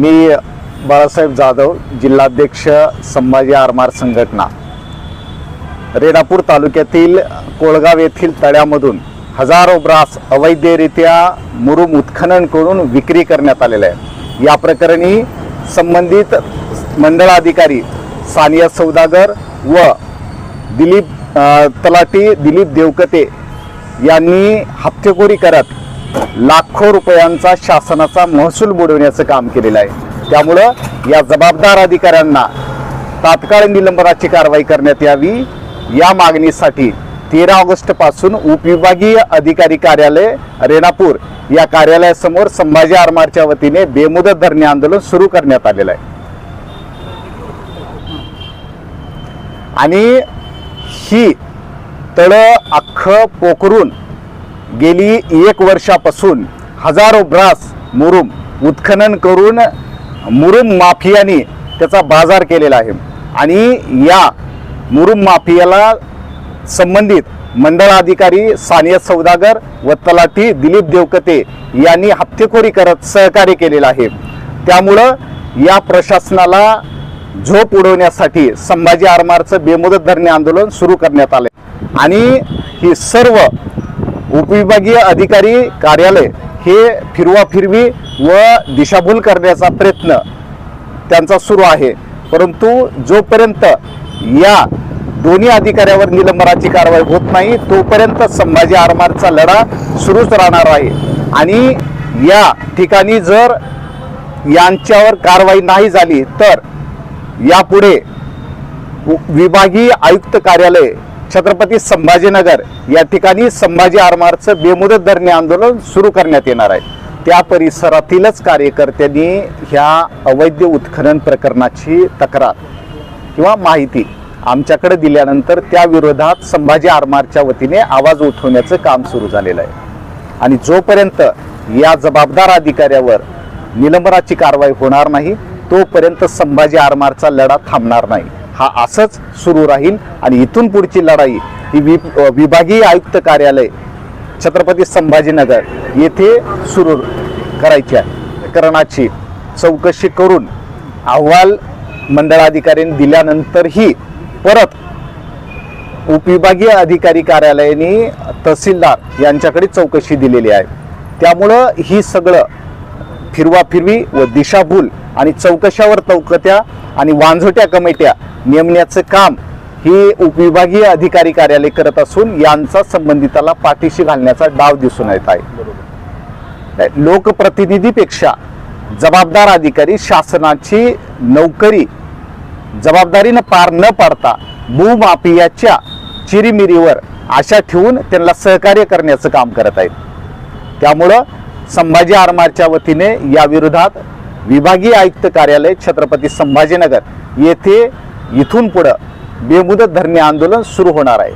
मी बाळासाहेब जाधव जिल्हाध्यक्ष संभाजी आरमार संघटना. रेणापूर तालुक्यातील कोळगाव येथील तळ्यामधून हजारो ब्रास अवैधरित्या मुरुम उत्खनन करून विक्री करण्यात आलेलं आहे. या प्रकरणी संबंधित मंडळाधिकारी सानिया सौदागर व दिलीप तलाटी दिलीप देवकते यांनी हप्तेखोरी करत लाखो रुपयांचा शासनाचा महसूल बुडवण्याचं काम केलेलं आहे. त्यामुळं या जबाबदार अधिकाऱ्यांना तात्काळ निलंबनाची कारवाई करण्यात यावी. या मागणीसाठी तेरा ऑगस्टपासून उपविभागीय अधिकारी कार्यालय रेणापूर या कार्यालयासमोर संभाजी आरमारच्या वतीने बेमुदत धरणे आंदोलन सुरू करण्यात आलेलं आहे. आणि ही तळं अख्खं पोखरून गेली एक वर्षापासून हजारो ब्रास मुरुम उत्खनन करून मुरुम माफियाने त्याचा बाजार केलेला आहे. आणि या मुरुम माफियाला संबंधित मंडळाधिकारी सानिया सौदागर व तलाठी दिलीप देवकते यांनी हप्तेखोरी करत सहकार्य केलेलं आहे. त्यामुळं या प्रशासनाला झोप उडवण्यासाठी संभाजी आरमारचं बेमुदत धरणे आंदोलन सुरू करण्यात आले आणि ही सर्व उपविभागीय अधिकारी कार्यालय हे फिरवा फिरवी व दिशाभूल करण्याचा प्रयत्न त्यांचा सुरू आहे. परंतु जोपर्यंत या दोन्ही अधिकाऱ्यावर निलंबनाची कारवाई होत नाही तोपर्यंत संभाजी आरमारचा लढा सुरूच राहणार आहे. आणि या ठिकाणी जर यांच्यावर कारवाई नाही झाली तर यापुढे विभागीय आयुक्त कार्यालय छत्रपती संभाजीनगर या ठिकाणी संभाजी आरमारचं बेमुदत धरणे आंदोलन सुरू करण्यात येणार आहे. त्या परिसरातीलच कार्यकर्त्यांनी ह्या अवैध उत्खनन प्रकरणाची तक्रार किंवा माहिती आमच्याकडे दिल्यानंतर त्या विरोधात संभाजी आरमारच्या वतीने आवाज उठवण्याचं काम सुरू झालेलं आहे. आणि जोपर्यंत या जबाबदार अधिकाऱ्यावर निलंबनाची कारवाई होणार नाही तोपर्यंत संभाजी आरमारचा लढा थांबणार नाही. हा असंच सुरू राहील आणि इथून पुढची लढाई ही वि विभागीय आयुक्त कार्यालय छत्रपती संभाजीनगर येथे सुरू करायची आहे. प्रकरणाची चौकशी करून अहवाल मंडळाधिकाऱ्यांनी दिल्यानंतरही परत उपविभागीय अधिकारी कार्यालयाने तहसीलदार यांच्याकडे चौकशी दिलेली आहे. त्यामुळं ही सगळं फिरवा फिरवी व दिशाभूल आणि चौकशावर चौकत्या आणि वांझोट्या कमिट्या नेमण्याचं काम ही उपविभागीय अधिकारी कार्यालय करत असून यांचा संबंधिताला पाठीशी घालण्याचा डाव दिसून येत आहे. लोकप्रतिनिधीपेक्षा जबाबदार अधिकारी शासनाची नोकरी जबाबदारीनं पार न पाडता भूमाफियाच्या चिरीमिरीवर आशा ठेवून त्यांना सहकार्य करण्याचं काम करत आहेत. त्यामुळं संभाजी आरमारच्या वतीने या विरोधात विभागीय आयुक्त कार्यालय छत्रपती संभाजीनगर येथे इथून पुढं बेमुदत धरणे आंदोलन सुरू होणार आहे.